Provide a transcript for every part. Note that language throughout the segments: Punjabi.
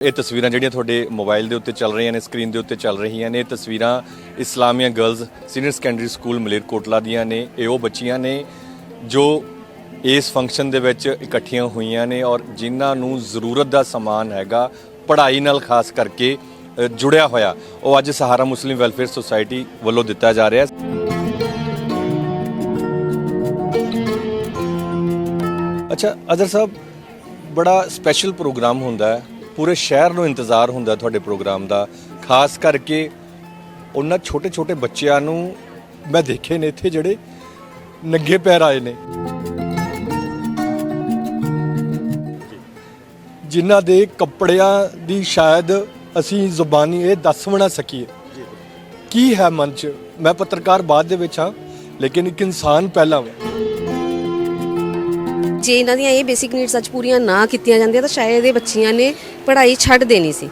ਇਹ ਤਸਵੀਰਾਂ ਜਿਹੜੀਆਂ ਤੁਹਾਡੇ ਮੋਬਾਈਲ ਦੇ ਉੱਤੇ ਚੱਲ ਰਹੀਆਂ ਨੇ, ਸਕਰੀਨ ਦੇ ਉੱਤੇ ਚੱਲ ਰਹੀਆਂ ਨੇ, ਇਹ ਤਸਵੀਰਾਂ Islamia girls senior secondary school Malerkotla ਦੀਆਂ ਨੇ, ਇਹ ਉਹ ਬੱਚੀਆਂ ਨੇ ਜੋ ਇਸ ਫੰਕਸ਼ਨ ਦੇ ਵਿੱਚ ਇਕੱਠੀਆਂ ਹੋਈਆਂ ਨੇ ਔਰ ਜਿਨ੍ਹਾਂ ਨੂੰ ਜ਼ਰੂਰਤ ਦਾ ਸਮਾਨ ਹੈਗਾ, ਪੜ੍ਹਾਈ ਨਾਲ ਖਾਸ ਕਰਕੇ ਜੁੜਿਆ ਹੋਇਆ। ਉਹ ਅੱਜ ਸਹਾਰਾ ਮੁਸਲਿਮ ਵੈਲਫੇਅਰ ਸੁਸਾਇਟੀ ਵੱਲੋਂ ਦਿੱਤਾ ਜਾ ਰਿਹਾ। ਹੈ ਅੱਛਾ ਅਜ਼ਰ ਸਾਹਿਬ, ਬੜਾ ਸਪੈਸ਼ਲ ਪ੍ਰੋਗਰਾਮ ਹੁੰਦਾ ਹੈ। ਪੂਰੇ ਸ਼ਹਿਰ ਨੂੰ ਇੰਤਜ਼ਾਰ ਹੁੰਦਾ ਤੁਹਾਡੇ ਪ੍ਰੋਗਰਾਮ ਦਾ, ਖਾਸ ਕਰਕੇ ਉਹਨਾਂ ਛੋਟੇ ਛੋਟੇ ਬੱਚਿਆਂ ਨੂੰ ਮੈਂ ਦੇਖੇ ਨੇ ਇੱਥੇ ਜਿਹੜੇ ਨੰਗੇ ਪੈਰ ਆਏ ਨੇ। ਜਿਨ੍ਹਾਂ ਦੇ ਕੱਪੜਿਆਂ ਦੀ ਸ਼ਾਇਦ ਅਸੀਂ ਜ਼ੁਬਾਨੀ ਇਹ ਦੱਸ ਬਣਾ ਸਕੀਏ। ਕੀ ਹੈ ਮਨ ਚ ਮੈਂ ਪੱਤਰਕਾਰ ਬਾਅਦ ਦੇ ਵਿੱਚ ਹਾਂ, ਲੇਕਿਨ ਇੱਕ ਇਨਸਾਨ ਪਹਿਲਾਂ ਵਾਂ। ਜੇ ਇਹਨਾਂ ਦੀਆਂ ਇਹ ਬੇਸਿਕ ਨੀਡਸ ਅੱਜ ਪੂਰੀਆਂ ਨਾ ਕੀਤੀਆਂ ਜਾਂਦੀਆਂ ਤਾਂ ਸ਼ਾਇਦ ਇਹ ਬੱਚੀਆਂ ਨੇ ਪੜ੍ਹਾਈ ਛੱਡ ਦੇਣੀ ਸੀ।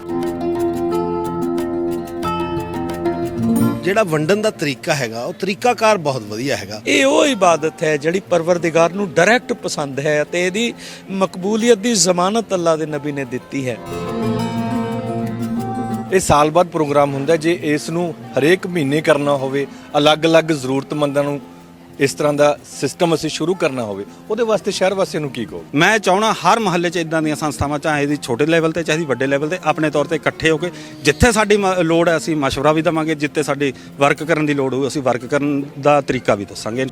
ਜਿਹੜਾ ਵੰਡਣ ਦਾ ਤਰੀਕਾ ਹੈਗਾ ਉਹ ਤਰੀਕਾਕਾਰ ਬਹੁਤ ਵਧੀਆ ਹੈਗਾ। ਇਹ ਉਹ ਇਬਾਦਤ ਹੈ ਜਿਹੜੀ ਪਰਵਰਦਿਗਾਰ ਨੂੰ ਡਾਇਰੈਕਟ ਪਸੰਦ ਹੈ ਤੇ ਇਹਦੀ ਮਕਬੂਲੀਅਤ ਦੀ ਜ਼ਮਾਨਤ ਅੱਲਾ ਦੇ ਨਬੀ ਨੇ ਦਿੱਤੀ ਹੈ। ਇਹ ਸਾਲ ਬਾਅਦ ਪ੍ਰੋਗਰਾਮ ਹੁੰਦਾ। ਜੇ ਇਸ ਨੂੰ ਹਰੇਕ ਮਹੀਨੇ ਕਰਨਾ ਹੋਵੇ ਅਲੱਗ-ਅਲੱਗ ਜ਼ਰੂਰਤਮੰਦਾਂ ਨੂੰ ਇਸ ਤਰ੍ਹਾਂ ਦਾ ਸਿਸਟਮ ਅਸੀਂ ਸ਼ੁਰੂ ਕਰਨਾ ਹੋਵੇ ਉਹਦੇ ਵਾਸਤੇ ਸ਼ਹਿਰ ਵਾਸੀਆਂ ਨੂੰ ਕੀ ਕਹੋ ਮੈਂ ਚਾਹਣਾ ਹਰ ਮਹੱਲੇ 'ਚ ਇਦਾਂ ਦੀਆਂ ਸੰਸਥਾਵਾਂ ਚਾਹੇ ਦੀ ਛੋਟੇ ਲੈਵਲ ਤੇ ਚਾਹੇ ਵੱਡੇ ਲੈਵਲ ਤੇ ਆਪਣੇ ਤੌਰ ਤੇ ਇਕੱਠੇ ਹੋ ਕੇ ਜਿੱਥੇ ਸਾਡੀ ਲੋੜ ਹੈ ਅਸੀਂ ਮਸ਼ਵਰਾ ਵੀ ਦਵਾਂਗੇ ਜਿੱਥੇ ਸਾਡੀ ਵਰਕ ਕਰਨ ਦੀ ਲੋੜ ਹੋਊ ਅਸੀਂ ਵਰਕ ਕਰਨ ਦਾ ਤਰੀਕਾ ਵੀ ਦੱਸਾਂਗੇ।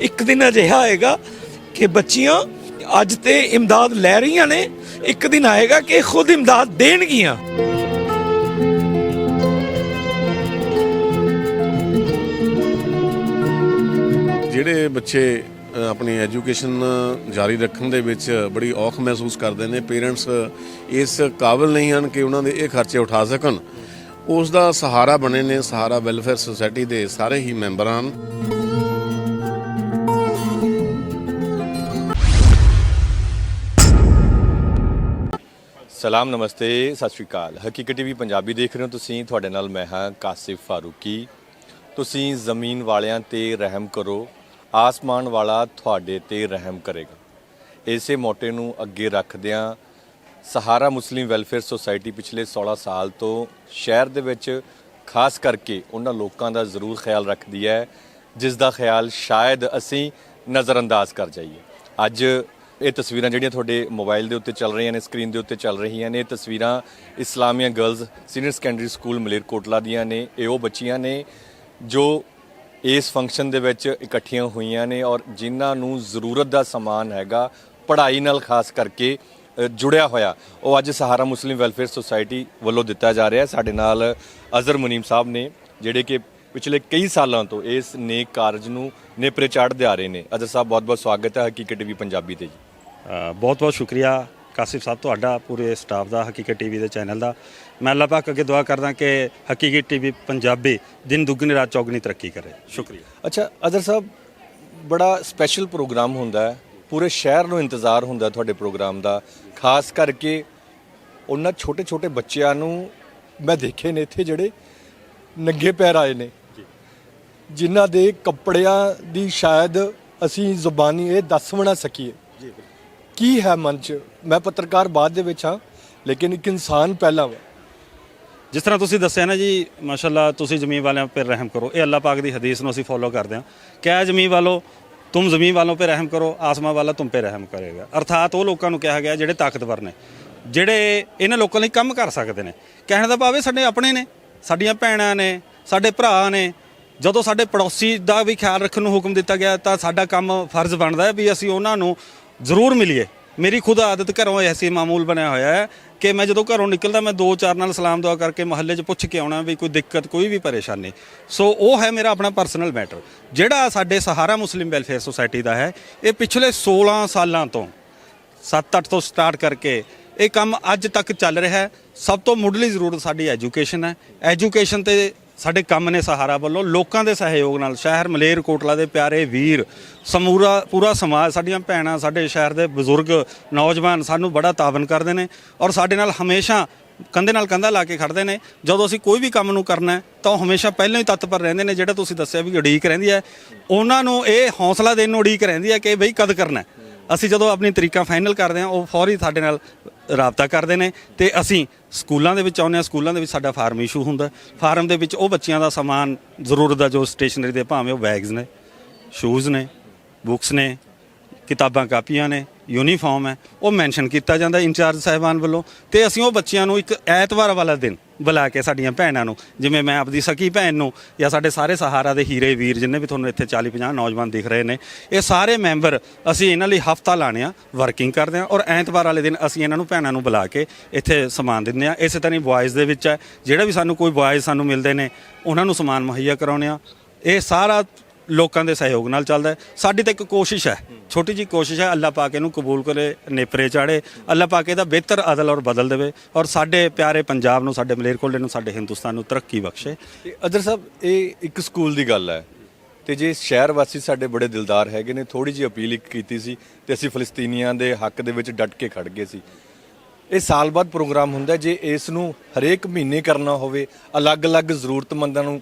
ਇੱਕ ਦਿਨ ਅਜਿਹਾ ਆਏਗਾ ਕਿ ਬੱਚੀਆਂ ਅੱਜ ਤੇ ਇਮਦਾਦ ਲੈ ਰਹੀਆਂ ਨੇ ਇੱਕ ਦਿਨ ਆਏਗਾ ਕਿ ਖੁਦ ਇਮਦਾਦ ਦੇਣਗੀਆਂ। ਜਿਹੜੇ ਬੱਚੇ ਆਪਣੀ ਐਜੂਕੇਸ਼ਨ ਜਾਰੀ ਰੱਖਣ ਦੇ ਵਿੱਚ ਬੜੀ ਔਖ ਮਹਿਸੂਸ ਕਰਦੇ ਨੇ, ਪੇਰੈਂਟਸ ਇਸ ਕਾਬਿਲ ਨਹੀਂ ਹਨ ਕਿ ਉਹਨਾਂ ਦੇ ਇਹ ਖਰਚੇ ਉਠਾ ਸਕਣ। ਉਸ ਦਾ ਸਹਾਰਾ ਬਣੇ ਨੇ, ਸਹਾਰਾ ਵੈਲਫੇਅਰ ਸੁਸਾਇਟੀ ਦੇ ਸਾਰੇ ਹੀ ਮੈਂਬਰ ਹਨ। ਸਲਾਮ, ਨਮਸਤੇ, ਸਤਿ ਸ਼੍ਰੀ ਅਕਾਲ। ਹਕੀਕਤ ਟੀਵੀ ਪੰਜਾਬੀ ਦੇਖ ਰਹੇ ਹੋ ਤੁਸੀਂ। ਤੁਹਾਡੇ ਨਾਲ ਮੈਂ ਹਾਂ ਕਾਸਿਫ ਫਾਰੂਕੀ। ਤੁਸੀਂ ਜ਼ਮੀਨ ਵਾਲਿਆਂ ਤੇ ਰਹਿਮ ਕਰੋ। ਆਸਮਾਨ ਵਾਲਾ ਤੁਹਾਡੇ ਤੇ ਰਹਿਮ ਕਰੇਗਾ। ਇਸੇ ਮੋਟੇ ਨੂੰ ਅੱਗੇ ਰੱਖਦਿਆਂ ਸਹਾਰਾ ਮੁਸਲਿਮ ਵੈਲਫੇਅਰ ਸੁਸਾਇਟੀ ਪਿਛਲੇ 16 ਸਾਲ ਤੋਂ ਸ਼ਹਿਰ ਦੇ ਵਿੱਚ ਖਾਸ ਕਰਕੇ ਉਹਨਾਂ ਲੋਕਾਂ ਦਾ ਜ਼ਰੂਰ ਖਿਆਲ ਰੱਖਦੀ ਹੈ, ਜਿਸ ਦਾ ਖਿਆਲ ਸ਼ਾਇਦ ਅਸੀਂ ਨਜ਼ਰਅੰਦਾਜ਼ ਕਰ ਜਾਈਏ। ਅੱਜ ਇਹ ਤਸਵੀਰਾਂ ਜਿਹੜੀਆਂ ਤੁਹਾਡੇ ਮੋਬਾਈਲ ਦੇ ਉੱਤੇ ਚੱਲ ਰਹੀਆਂ ਨੇ, ਸਕਰੀਨ ਦੇ ਉੱਤੇ ਚੱਲ ਰਹੀਆਂ ਨੇ, ਇਹ ਤਸਵੀਰਾਂ Islamia girls senior secondary school Malerkotla ਦੀਆਂ ਨੇ, ਇਹ ਉਹ ਬੱਚੀਆਂ ਨੇ ਜੋ ਇਸ ਫੰਕਸ਼ਨ ਦੇ ਵਿੱਚ ਇਕੱਠੀਆਂ ਹੋਈਆਂ ਨੇ ਔਰ ਜਿਨ੍ਹਾਂ ਨੂੰ ਜ਼ਰੂਰਤ ਦਾ ਸਮਾਨ ਹੈਗਾ, ਪੜ੍ਹਾਈ ਨਾਲ ਖਾਸ ਕਰਕੇ ਜੁੜਿਆ ਹੋਇਆ। ਉਹ ਅੱਜ ਸਹਾਰਾ ਮੁਸਲਿਮ ਵੈਲਫੇਅਰ ਸੁਸਾਇਟੀ ਵੱਲੋਂ ਦਿੱਤਾ ਜਾ ਰਿਹਾ। ਸਾਡੇ ਨਾਲ ਅਜ਼ਰ ਮੁਨੀਮ ਸਾਹਿਬ ਨੇ, ਜਿਹੜੇ ਕਿ ਪਿਛਲੇ ਕਈ ਸਾਲਾਂ ਤੋਂ ਇਸ ਨੇਕ ਕਾਰਜ ਨੂੰ ਨੇਪਰੇ ਚਾੜਦੇ ਆ ਰਹੇ ਨੇ। ਅਜ਼ਰ ਸਾਹਿਬ, ਬਹੁਤ-ਬਹੁਤ ਸਵਾਗਤ ਹੈ ਹਕੀਕਤ ਟੀਵੀ ਪੰਜਾਬੀ ਤੇ ਜੀ। ਬਹੁਤ ਬਹੁਤ ਸ਼ੁਕਰੀਆ। ਕਾਸਿਫ ਸਾਹਿਬ ਤੁਹਾਡਾ ਪੂਰੇ ਸਟਾਫ ਦਾ ਹਕੀਕਤ ਟੀਵੀ ਦੇ ਚੈਨਲ ਦਾ। ਮੈਂ ਅੱਲਾਹ ਪਾਕ ਅੱਗੇ ਦੁਆ ਕਰਦਾ ਕਿ ਹਕੀਕਤ ਟੀਵੀ ਪੰਜਾਬੀ ਦਿਨ ਦੁੱਗਣੀ ਰਾਤ ਚੌਗਣੀ ਤਰੱਕੀ ਕਰੇ। ਸ਼ੁਕਰੀਆ। ਅੱਛਾ ਅਜ਼ਰ ਸਾਹਿਬ ਬੜਾ ਸਪੈਸ਼ਲ ਪ੍ਰੋਗਰਾਮ ਹੁੰਦਾ ਹੈ। ਪੂਰੇ ਸ਼ਹਿਰ ਨੂੰ ਇੰਤਜ਼ਾਰ ਹੁੰਦਾ ਤੁਹਾਡੇ ਪ੍ਰੋਗਰਾਮ ਦਾ। ਖਾਸ ਕਰਕੇ ਉਹਨਾਂ ਛੋਟੇ ਛੋਟੇ ਬੱਚਿਆਂ ਨੂੰ ਮੈਂ ਦੇਖੇ ਨੇ ਇੱਥੇ ਜਿਹੜੇ ਨੰਗੇ ਪੈਰ ਆਏ ਨੇ। ਜਿਨ੍ਹਾਂ ਦੇ ਕੱਪੜਿਆਂ ਦੀ ਸ਼ਾਇਦ ਅਸੀਂ ਜ਼ੁਬਾਨੀ ਇਹ ਦੱਸ ਵੀ ਨਾ ਸਕੀਏ। ਕੀ ਹੈ ਮਨ ਚ? ਮੈਂ ਪੱਤਰਕਾਰ ਬਾਅਦ ਦੇ ਵਿੱਚ ਹਾਂ, ਲੇਕਿਨ ਇੱਕ ਇਨਸਾਨ ਪਹਿਲਾਂ ਵਾ। ਜਿਸ ਤਰ੍ਹਾਂ ਤੁਸੀਂ ਦੱਸਿਆ ਨਾ ਜੀ, ਮਾਸ਼ਾਅੱਲਾ ਤੁਸੀਂ ਜ਼ਮੀਨ ਵਾਲਿਆਂ ਪਰ ਰਹਿਮ ਕਰੋ। ਇਹ ਅੱਲਾਹ ਪਾਕ ਦੀ ਹਦੀਸ ਨੂੰ ਅਸੀਂ ਫੋਲੋ ਕਰਦੇ ਹਾਂ। ਕਹਿ ਜ਼ਮੀਨ ਵਾਲੋ, ਤੁਮ ਜ਼ਮੀਨ ਵਾਲੋਂ पे ਰਹਿਮ ਕਰੋ ਆਸਮਾਂ ਵਾਲਾ ਤੁਮ पे ਰਹਿਮ ਕਰੇਗਾ। ਅਰਥਾਤ ਉਹ ਲੋਕਾਂ ਨੂੰ ਕਿਹਾ ਗਿਆ ਜਿਹੜੇ ਤਾਕਤਵਰ ਨੇ, ਜਿਹੜੇ ਇਹਨਾਂ ਲੋਕਾਂ ਲਈ ਕੰਮ ਕਰ ਸਕਦੇ ਨੇ। ਕਹਿਣ ਦਾ ਭਾਵ ਸਾਡੇ ਆਪਣੇ ਨੇ, ਸਾਡੀਆਂ ਭੈਣਾਂ ਨੇ, ਸਾਡੇ ਭਰਾ ਨੇ। ਜਦੋਂ ਸਾਡੇ ਪੜੋਸੀ ਦਾ ਵੀ ਖਿਆਲ ਰੱਖਣ ਨੂੰ ਹੁਕਮ ਦਿੱਤਾ ਗਿਆ ਤਾਂ ਸਾਡਾ ਕੰਮ ਫਰਜ਼ ਬਣਦਾ ਹੈ ਵੀ ਅਸੀਂ ਉਹਨਾਂ ਨੂੰ ਜ਼ਰੂਰ ਮਿਲੀਏ। ਮੇਰੀ ਖੁਦ ਆਦਤ ਘਰੋਂ ਐਸੀ ਮਾਮੂਲ ਬਣਿਆ ਹੋਇਆ ਹੈ ਕਿ ਮੈਂ ਜਦੋਂ ਘਰੋਂ ਨਿਕਲਦਾ, ਮੈਂ ਦੋ ਚਾਰ ਨਾਲ ਸਲਾਮ ਦੁਆ ਕਰਕੇ ਮਹੱਲੇ 'ਚ ਪੁੱਛ ਕੇ ਆਉਣਾ ਵੀ ਕੋਈ ਦਿੱਕਤ, ਕੋਈ ਵੀ ਪਰੇਸ਼ਾਨੀ। ਸੋ ਉਹ ਹੈ ਮੇਰਾ ਆਪਣਾ ਪਰਸਨਲ ਮੈਟਰ ਜਿਹੜਾ ਸਾਡੇ ਸਹਾਰਾ ਮੁਸਲਿਮ ਵੈਲਫੇਅਰ ਸੁਸਾਇਟੀ ਦਾ ਹੈ, ਇਹ ਪਿਛਲੇ 16 ਸਾਲਾਂ ਤੋਂ 7-8 ਤੋਂ ਸਟਾਰਟ ਕਰਕੇ ਇਹ ਕੰਮ ਅੱਜ ਤੱਕ ਚੱਲ ਰਿਹਾ ਹੈ। ਸਭ ਤੋਂ ਮੁੱਢਲੀ ਜ਼ਰੂਰਤ ਸਾਡੀ ਐਜੂਕੇਸ਼ਨ ਹੈ। ਐਜੂਕੇਸ਼ਨ ਤੇ ਸਾਡੇ ਕੰਮ ਨੇ ਸਹਾਰਾ ਵੱਲੋਂ ਲੋਕਾਂ ਦੇ ਸਹਿਯੋਗ ਨਾਲ ਸ਼ਹਿਰ ਮਲੇਰ ਕੋਟਲਾ ਦੇ ਪਿਆਰੇ ਵੀਰ, ਸਮੂਰਾ, ਪੂਰਾ ਸਮਾਜ, ਸਾਡੀਆਂ ਭੈਣਾਂ, ਸਾਡੇ ਸ਼ਹਿਰ ਦੇ ਬਜ਼ੁਰਗ, ਨੌਜਵਾਨ ਸਾਨੂੰ ਬੜਾ ਤਾਵਨ ਕਰਦੇ ਨੇ ਔਰ ਸਾਡੇ ਨਾਲ ਹਮੇਸ਼ਾ ਕੰਧੇ ਨਾਲ ਕੰਧਾ ਲਾ ਕੇ ਖੜਦੇ ਨੇ। ਜਦੋਂ ਅਸੀਂ ਕੋਈ ਵੀ ਕੰਮ ਨੂੰ ਕਰਨਾ ਹੈ, ਤਾਂ ਉਹ ਹਮੇਸ਼ਾ ਪਹਿਲਾਂ ਹੀ ਤਤਪਰ ਰਹਿੰਦੇ ਨੇ, ਜਿਹੜਾ ਤੁਸੀਂ ਦੱਸਿਆ ਵੀ ਉਡੀਕ ਰਹਿੰਦੀ ਹੈ। ਉਹਨਾਂ ਨੂੰ ਇਹ ਹੌਸਲਾ ਦੇਣ ਨੂੰ ਉਡੀਕ ਰਹਿੰਦੀ ਹੈ ਕਿ ਬਈ ਕਦ ਕਰਨਾ ਅਸੀਂ ਜਦੋਂ ਆਪਣੀ ਤਰੀਕਾ ਫਾਈਨਲ ਕਰਦੇ ਹਾਂ, ਉਹ ਫੌਰੀ ਸਾਡੇ ਨਾਲ ਰਾਬਤਾ ਕਰਦੇ ਨੇ ਤੇ ਅਸੀਂ ਸਕੂਲਾਂ ਦੇ ਵਿੱਚ ਆਉਂਦੇ ਹਾਂ, ਸਕੂਲਾਂ ਦੇ ਵਿੱਚ ਸਾਡਾ ਫਾਰਮ ਇਸ਼ੂ ਹੁੰਦਾ ਫਾਰਮ ਦੇ ਵਿੱਚ ਉਹ ਬੱਚਿਆਂ ਦਾ ਸਮਾਨ ਜ਼ਰੂਰਤ ਦਾ ਜੋ ਸਟੇਸ਼ਨਰੀ ਦੇ ਭਾਵੇਂ ਉਹ ਬੈਗਸ ਨੇ ਸ਼ੂਜ਼ ਨੇ ਬੁੱਕਸ ਨੇ ਕਿਤਾਬਾਂ ਕਾਪੀਆਂ ਨੇ ਯੂਨੀਫਾਰਮ ਹੈ, ਉਹ ਮੈਂਸ਼ਨ ਕੀਤਾ ਜਾਂਦਾ ਇੰਚਾਰਜ ਸਾਹਿਬਾਨ ਵੱਲੋਂ ਤੇ ਅਸੀਂ ਉਹ ਬੱਚਿਆਂ ਨੂੰ ਇੱਕ ਐਤਵਾਰ ਵਾਲਾ ਦਿਨ ਬੁਲਾ ਕੇ ਸਾਡੀਆਂ ਭੈਣਾਂ ਨੂੰ, ਜਿਵੇਂ ਮੈਂ ਆਪਦੀ ਸਕੀ ਭੈਣ ਨੂੰ ਜਾਂ ਸਾਡੇ ਸਾਰੇ ਸਹਾਰਾ ਦੇ ਹੀਰੇ ਵੀਰ ਜਿੰਨੇ ਵੀ ਤੁਹਾਨੂੰ ਇੱਥੇ 40 50 ਨੌਜਵਾਨ ਦਿਖ ਰਹੇ ਨੇ, ਇਹ ਸਾਰੇ ਮੈਂਬਰ ਅਸੀਂ ਇਹਨਾਂ ਲਈ ਹਫਤਾ ਲਾਣੇ ਆ ਵਰਕਿੰਗ ਕਰਦੇ ਆ ਔਰ ਐਤਵਾਰ ਵਾਲੇ ਦਿਨ ਅਸੀਂ ਇਹਨਾਂ ਨੂੰ ਭੈਣਾਂ ਨੂੰ ਬੁਲਾ ਕੇ ਇੱਥੇ ਸਮਾਨ ਦਿੰਦੇ ਆ ਇਸੇ ਤਰ੍ਹਾਂ ਹੀ ਬॉयਜ਼ ਦੇ ਵਿੱਚ ਹੈ, ਜਿਹੜਾ ਵੀ ਸਾਨੂੰ ਕੋਈ ਬॉयਜ਼ ਸਾਨੂੰ ਮਿਲਦੇ ਨੇ, ਉਹਨਾਂ ਨੂੰ ਸਮਾਨ ਮੁਹੱਈਆ ਕਰਾਉਂਦੇ ਆ ਇਹ ਸਾਰਾ ਲੋਕਾਂ ਦੇ ਸਹਿਯੋਗ ਨਾਲ ਚੱਲਦਾ ਹੈ। ਸਾਡੀ ਤਾਂ ਇੱਕ ਕੋਸ਼ਿਸ਼ ਹੈ। ਛੋਟੀ ਜੀ ਕੋਸ਼ਿਸ਼ ਹੈ ਅੱਲਾਹ ਪਾਕ ਇਹਨੂੰ ਕਬੂਲ ਕਰੇ ਨੇਪਰੇ ਚਾੜੇ। ਅੱਲਾਹ ਪਾਕ ਇਹਦਾ ਬਿਹਤਰ ਅਦਲ ਔਰ ਬਦਲ ਦੇਵੇ ਔਰ ਸਾਡੇ ਪਿਆਰੇ ਪੰਜਾਬ ਨੂੰ ਸਾਡੇ ਮਲੇਰਕੋਟਲੇ ਨੂੰ ਸਾਡੇ ਹਿੰਦੁਸਤਾਨ ਨੂੰ ਤਰੱਕੀ ਬਖਸ਼ੇ। ਅਦਰ ਸਾਹਿਬ ਇਹ ਇੱਕ ਸਕੂਲ ਦੀ ਗੱਲ ਹੈ ਤੇ ਜੇ ਸ਼ਹਿਰ ਵਾਸੀ ਸਾਡੇ ਬੜੇ ਦਿਲਦਾਰ ਹੈਗੇ ਨੇ ਥੋੜੀ ਜਿਹੀ ਅਪੀਲ ਇੱਕ ਕੀਤੀ ਸੀ ਤੇ ਅਸੀਂ ਫਲਸਤੀਨੀਆਂ ਦੇ ਹੱਕ ਦੇ ਵਿੱਚ ਡਟ ਕੇ ਖੜ ਗਏ ਸੀ। ਇਹ ਸਾਲ ਬਾਅਦ ਪ੍ਰੋਗਰਾਮ ਹੁੰਦਾ ਜੇ ਇਸ ਨੂੰ ਹਰੇਕ ਮਹੀਨੇ ਕਰਨਾ ਹੋਵੇ ਅਲੱਗ-ਅਲੱਗ ਜ਼ਰੂਰਤਮੰਦਾਂ ਨੂੰ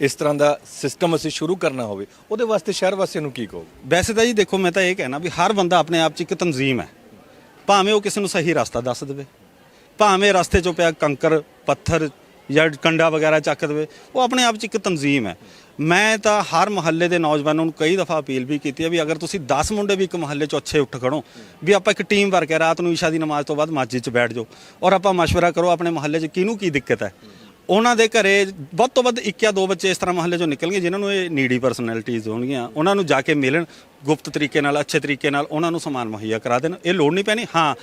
ਇਸ ਤਰ੍ਹਾਂ ਦਾ ਸਿਸਟਮ ਅਸੀਂ ਸ਼ੁਰੂ ਕਰਨਾ ਹੋਵੇ ਉਹਦੇ ਵਾਸਤੇ ਸ਼ਹਿਰ ਵਾਸੀਆਂ ਨੂੰ ਕੀ ਕਹੋ ਵੈਸੇ ਤਾਂ ਜੀ ਦੇਖੋ ਮੈਂ ਤਾਂ ਇਹ ਕਹਿਣਾ ਵੀ ਹਰ ਬੰਦਾ ਆਪਣੇ ਆਪ 'ਚ ਇੱਕ ਤਨਜ਼ੀਮ ਹੈ ਭਾਵੇਂ ਉਹ ਕਿਸੇ ਨੂੰ ਸਹੀ ਰਸਤਾ ਦੱਸ ਦੇਵੇ ਭਾਵੇਂ ਰਸਤੇ 'ਚੋਂ ਪਿਆ ਕੰਕਰ ਪੱਥਰ ਜਾਂ ਕੰਡਾ ਵਗੈਰਾ ਚੱਕ ਦੇਵੇ ਉਹ ਆਪਣੇ ਆਪ 'ਚ ਇੱਕ ਤਨਜ਼ੀਮ ਹੈ ਮੈਂ ਤਾਂ ਹਰ ਮਹੱਲੇ ਦੇ ਨੌਜਵਾਨਾਂ ਨੂੰ ਕਈ ਦਫਾ ਅਪੀਲ ਵੀ ਕੀਤੀ ਹੈ ਵੀ ਅਗਰ ਤੁਸੀਂ 10 ਮੁੰਡੇ ਵੀ ਇੱਕ ਮਹੱਲੇ 'ਚ ਅੱਛੇ ਉੱਠ ਖੜੋ ਵੀ ਆਪਾਂ ਇੱਕ ਟੀਮ ਵਰਕ ਹੈ ਰਾਤ ਨੂੰ ਇਸ਼ਾ ਦੀ ਨਮਾਜ਼ ਤੋਂ ਬਾਅਦ ਮਸਜਿਦ 'ਚ ਬੈਠ ਜਾਓ ਔਰ ਆਪਾਂ مشورہ ਕਰੋ ਆਪਣੇ ਮਹੱਲੇ 'ਚ ਕਿਹਨੂੰ ਕੀ ਦਿੱਕਤ ਹੈ ਉਹਨਾਂ ਦੇ ਘਰੇ ਵੱਧ ਤੋਂ ਵੱਧ ਇੱਕ ਜਾਂ ਦੋ ਬੱਚੇ ਇਸ ਤਰ੍ਹਾਂ ਮਹੱਲੇ 'ਚੋਂ ਨਿਕਲਣਗੇ, ਜਿਨ੍ਹਾਂ ਨੂੰ ਇਹ ਨੀਡੀ ਪਰਸਨੈਲਿਟੀਜ਼ ਹੋਣਗੀਆਂ, ਉਹਨਾਂ ਨੂੰ ਜਾ ਕੇ ਮਿਲਣ, ਗੁਪਤ ਤਰੀਕੇ ਨਾਲ, ਅੱਛੇ ਤਰੀਕੇ ਨਾਲ ਉਹਨਾਂ ਨੂੰ ਸਮਾਨ ਮੁਹੱਈਆ ਕਰਾ ਦੇਣ। ਇਹ ਲੋੜ ਨਹੀਂ ਪੈਣੀ। ਹਾਂ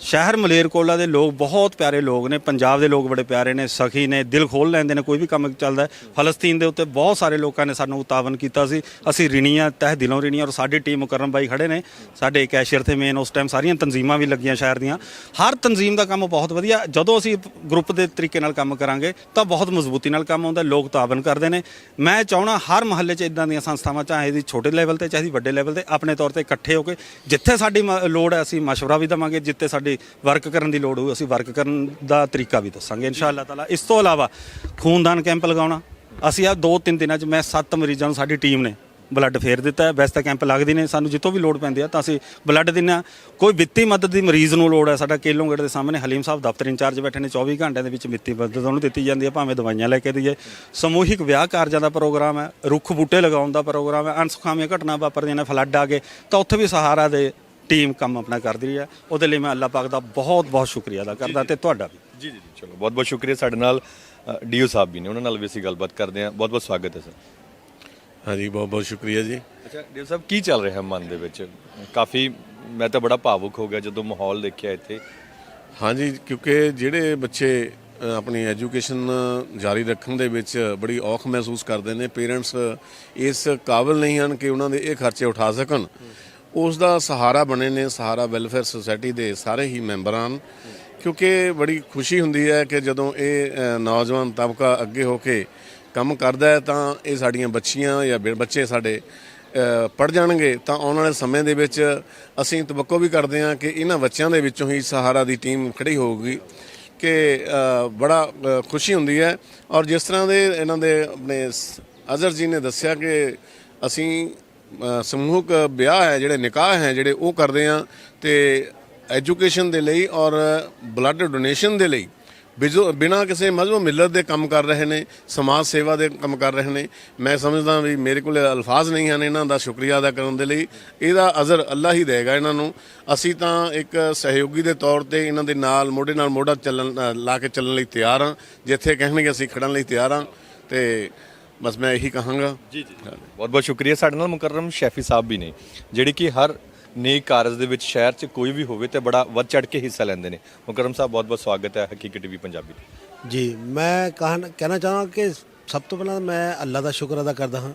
ਸ਼ਹਿਰ ਮਲੇਰਕੋਟਲਾ ਦੇ ਲੋਕ ਬਹੁਤ ਪਿਆਰੇ ਲੋਕ ਨੇ ਪੰਜਾਬ ਦੇ ਲੋਕ ਬੜੇ ਪਿਆਰੇ ਨੇ ਸਖੀ ਨੇ ਦਿਲ ਖੋਲ ਲੈਂਦੇ ਨੇ ਕੋਈ ਵੀ ਕੰਮ ਚੱਲਦਾ ਹੈ ਫਲਸਤੀਨ ਦੇ ਉੱਤੇ ਬਹੁਤ ਸਾਰੇ ਲੋਕਾਂ ਨੇ ਸਾਨੂੰ ਉਤਾਵਨ ਕੀਤਾ ਸੀ ਅਸੀਂ ਰਿਣੀਆਂ ਤਹਿ ਦਿਲੋਂ ਰਿਣੀਆਂ ਔਰ ਸਾਡੀ ਟੀਮ ਮੁਕਰਮ ਬਾਈ ਖੜੇ ਨੇ ਸਾਡੇ ਕੈਸ਼ੀਅਰ ਤੇ ਮੇਨ ਉਸ ਟਾਈਮ ਸਾਰੀਆਂ ਤਨਜ਼ੀਮਾਂ ਵੀ ਲੱਗੀਆਂ ਸ਼ਹਿਰ ਦੀਆਂ ਹਰ ਤਨਜ਼ੀਮ ਦਾ ਕੰਮ ਬਹੁਤ ਵਧੀਆ ਜਦੋਂ ਅਸੀਂ ਗਰੁੱਪ ਦੇ ਤਰੀਕੇ ਨਾਲ ਕੰਮ ਕਰਾਂਗੇ ਤਾਂ ਬਹੁਤ ਮਜ਼ਬੂਤੀ ਨਾਲ ਕੰਮ ਆਉਂਦਾ ਲੋਕ ਤਾਵਨ ਕਰਦੇ ਨੇ ਮੈਂ ਚਾਹਣਾ ਹਰ ਮਹੱਲੇ 'ਚ ਇਦਾਂ ਦੀਆਂ ਸੰਸਥਾਵਾਂ ਚਾਹੇ ਇਹਦੀ ਛੋਟੇ ਲੈਵਲ ਤੇ ਚਾਹੇ ਇਹਦੀ ਵੱਡੇ ਲੈਵਲ ਤੇ ਆਪਣੇ ਤੌਰ ਤੇ ਇਕੱਠੇ ਹੋ ਕੇ ਜਿੱਥੇ ਸਾਡੀ ਮ- ਲੋੜ ਹੈ ਅਸੀਂ مشورہ ਵੀ ਦਵਾਂਗੇ ਜਿੱਥੇ ਸਾਡੀ ਵਰਕ ਕਰਨ ਦੀ ਲੋੜ ਹੋਊ, ਅਸੀਂ ਵਰਕ ਕਰਨ ਦਾ ਤਰੀਕਾ ਵੀ ਦੱਸਾਂਗੇ, ਇਨਸ਼ਾਅੱਲਾ ਤਾਲਾ। ਇਸ ਤੋਂ ਇਲਾਵਾ ਖੂਨਦਾਨ ਕੈਂਪ ਲਗਾਉਣਾ, ਅਸੀਂ ਆ ਦੋ ਤਿੰਨ ਦਿਨਾਂ 'ਚ ਮੈਂ ਸੱਤ ਮਰੀਜ਼ਾਂ ਨੂੰ, ਸਾਡੀ ਟੀਮ ਨੇ ਬਲੱਡ ਫੇਰ ਦਿੱਤਾ ਹੈ। ਵੈਸੇ ਤਾਂ ਕੈਂਪ ਲੱਗਦੇ ਨੇ ਸਾਨੂੰ ਜਿੱਥੋਂ ਵੀ ਲੋੜ ਪੈਂਦੀ ਆ, ਤਾਂ ਅਸੀਂ ਬਲੱਡ ਦਿੰਦੇ ਹਾਂ। ਕੋਈ ਵਿੱਤੀ ਮਦਦ ਦੀ ਮਰੀਜ਼ ਨੂੰ ਲੋੜ ਹੈ, ਸਾਡਾ ਕੇਲੋਂਗੜ ਦੇ ਸਾਹਮਣੇ ਹਲੀਮ ਸਾਹਿਬ ਦਫ਼ਤਰ ਇੰਚਾਰਜ ਬੈਠੇ ਨੇ 24 ਘੰਟਿਆਂ ਦੇ ਵਿੱਚ ਵਿੱਤੀ ਮਦਦ ਉਹਨੂੰ ਦਿੱਤੀ ਜਾਂਦੀ ਹੈ, ਭਾਵੇਂ ਦਵਾਈਆਂ ਲੈ ਕੇ ਦਈਏ। ਸਮੂਹਿਕ ਵਿਆਹ ਕਾਰਜਾਂ ਦਾ ਪ੍ਰੋਗਰਾਮ ਹੈ, ਰੁੱਖ ਬੂਟੇ ਲਗਾਉਣ ਦਾ ਪ੍ਰੋਗਰਾਮ ਹੈ ਅਨਸੁਖਾਵੀਆਂ ਘਟਨਾ ਵਾਪਰਦੀਆਂ ਨੇ ਫਲੱਡ ਆ ਗਏ, ਤਾਂ ਉੱਥੇ ਵੀ ਸਹਾਰਾ ਦੇ ਟੀਮ ਕੰਮ ਆਪਣਾ ਕਰਦੀ ਰਹੀ ਹੈ। ਉਹਦੇ ਲਈ ਮੈਂ ਅੱਲਾਹ ਪਾਕ ਦਾ ਬਹੁਤ ਬਹੁਤ ਸ਼ੁਕਰੀਆ ਅਦਾ ਕਰਦਾ ਤੇ ਤੁਹਾਡਾ ਵੀ। ਜੀ ਜੀ ਚਲੋ ਬਹੁਤ ਬਹੁਤ ਸ਼ੁਕਰੀਆ ਸਾਡੇ ਨਾਲ ਡੀਓ ਸਾਹਿਬ ਵੀ ਨੇ। ਉਹਨਾਂ ਨਾਲ ਵੀ ਅਸੀਂ ਗੱਲਬਾਤ ਕਰਦੇ ਹਾਂ। ਬਹੁਤ ਬਹੁਤ ਸਵਾਗਤ ਹੈ ਸਰ। ਹਾਂਜੀ ਬਹੁਤ ਬਹੁਤ ਸ਼ੁਕਰੀਆ ਜੀ। ਅੱਛਾ ਡੀਓ ਸਾਹਿਬ ਕੀ ਚੱਲ ਰਿਹਾ ਮਨ ਦੇ ਵਿੱਚ? ਕਾਫੀ ਮੈਂ ਤਾਂ ਬੜਾ ਭਾਵੁਕ ਹੋ ਗਿਆ ਜਦੋਂ ਮਾਹੌਲ ਦੇਖਿਆ ਇੱਥੇ। ਹਾਂਜੀ ਕਿਉਂਕਿ ਜਿਹੜੇ ਬੱਚੇ ਆਪਣੀ ਐਜੂਕੇਸ਼ਨ ਜਾਰੀ ਰੱਖਣ ਦੇ ਵਿੱਚ ਬੜੀ ਔਖ ਮਹਿਸੂਸ ਕਰਦੇ ਨੇ ਪੇਰੈਂਟਸ ਇਸ ਕਾਬਿਲ ਨਹੀਂ ਹਨ ਕਿ ਉਹਨਾਂ ਦੇ ਇਹ ਖਰਚੇ ਉਠਾ ਸਕਣ। ਉਸ ਦਾ ਸਹਾਰਾ ਬਣੇ ਨੇ, ਸਹਾਰਾ ਵੈਲਫੇਅਰ ਸੁਸਾਇਟੀ ਦੇ ਸਾਰੇ ਹੀ ਮੈਂਬਰਾਂ ਹਨ ਕਿਉਂਕਿ ਬੜੀ ਖੁਸ਼ੀ ਹੁੰਦੀ ਹੈ ਕਿ ਜਦੋਂ ਇਹ ਨੌਜਵਾਨ ਤਬਕਾ ਅੱਗੇ ਹੋ ਕੇ ਕੰਮ ਕਰਦਾ ਹੈ, ਤਾਂ ਇਹ ਸਾਡੀਆਂ ਬੱਚੀਆਂ ਜਾਂ ਬੱਚੇ ਸਾਡੇ ਪੜ ਜਾਣਗੇ, ਤਾਂ ਆਉਣ ਵਾਲੇ ਸਮੇਂ ਦੇ ਵਿੱਚ ਅਸੀਂ ਤਵੱਕੋ ਵੀ ਕਰਦੇ ਹਾਂ ਕਿ ਇਹਨਾਂ ਬੱਚਿਆਂ ਦੇ ਵਿੱਚੋਂ ਹੀ ਸਹਾਰਾ ਦੀ ਟੀਮ ਖੜੀ ਹੋਊਗੀ ਕਿ ਬੜਾ ਖੁਸ਼ੀ ਹੁੰਦੀ ਹੈ। ਔਰ ਜਿਸ ਤਰ੍ਹਾਂ ਦੇ ਇਹਨਾਂ ਦੇ ਆਪਣੇ ਸ- ਅਜ਼ਰ ਜੀ ਨੇ ਦੱਸਿਆ ਕਿ ਅਸੀਂ ਸਮੂਹਕ ਵਿਆਹ ਹੈ, ਜਿਹੜੇ ਨਿਕਾਹ ਹੈ, ਜਿਹੜੇ ਉਹ ਕਰਦੇ ਹਾਂ ਤੇ ਐਜੂਕੇਸ਼ਨ ਦੇ ਲਈ ਔਰ ਬਲੱਡ ਡੋਨੇਸ਼ਨ ਦੇ ਲਈ ਬਿਜੋ- ਬਿਨਾਂ ਕਿਸੇ ਮਜ਼ਹਬ ਮਿਲਤ ਦੇ ਕੰਮ ਕਰ ਰਹੇ ਨੇ, ਸਮਾਜ ਸੇਵਾ ਦੇ ਕੰਮ ਕਰ ਰਹੇ ਨੇ। ਮੈਂ ਸਮਝਦਾ ਵੀ ਮੇਰੇ ਕੋਲ ਅਲਫਾਜ਼ ਨਹੀਂ ਹਨ ਇਹਨਾਂ ਦਾ, ਸ਼ੁਕਰੀਆ ਅਦਾ ਕਰਨ ਦੇ ਲਈ। ਇਹਦਾ ਅਜ਼ਰ ਅੱਲਾ ਹੀ ਦੇਗਾ ਇਹਨਾਂ ਨੂੰ। ਅਸੀਂ ਤਾਂ ਇੱਕ ਸਹਿਯੋਗੀ ਦੇ ਤੌਰ ਤੇ ਇਹਨਾਂ ਦੇ ਨਾਲ, ਮੋਢੇ ਨਾਲ ਮੋਢਾ ਚੱਲਣ ਲਾ ਕੇ ਚੱਲਣ ਲਈ ਤਿਆਰ ਹਾਂ। ਜਿੱਥੇ ਕਹਿਣਗੇ ਅਸੀਂ ਖੜਨ ਲਈ ਤਿਆਰ ਹਾਂ। ਤੇ ਬਸ ਮੈਂ ਇਹੀ ਕਹਾਂਗਾ। ਜੀ ਜੀ। ਬਹੁਤ ਬਹੁਤ ਸ਼ੁਕਰੀਆ। ਸਾਡੇ ਨਾਲ ਮੁਕਰਮ ਸ਼ੈਫੀ ਸਾਹਿਬ ਵੀ ਨੇ ਜਿਹੜੇ ਕਿ ਹਰ ਨੇਕ ਕਾਰਜ ਦੇ ਵਿੱਚ ਸ਼ਹਿਰ 'ਚ ਕੋਈ ਵੀ ਹੋਵੇ ਤੇ ਬੜਾ ਵੱਧ ਚੜ ਕੇ ਹਿੱਸਾ ਲੈਂਦੇ ਨੇ। ਮੁਕਰਮ ਸਾਹਿਬ ਬਹੁਤ ਬਹੁਤ ਸਵਾਗਤ ਹੈ ਹਕੀਕਤ ਟੀਵੀ ਪੰਜਾਬੀ ਜੀ ਮੈਂ ਕਹਿਣਾ ਚਾਹਾਂ ਕਿ ਸਭ ਤੋਂ ਪਹਿਲਾਂ ਮੈਂ ਅੱਲਾ ਦਾ ਸ਼ੁਕਰ ਅਦਾ ਕਰਦਾ ਹਾਂ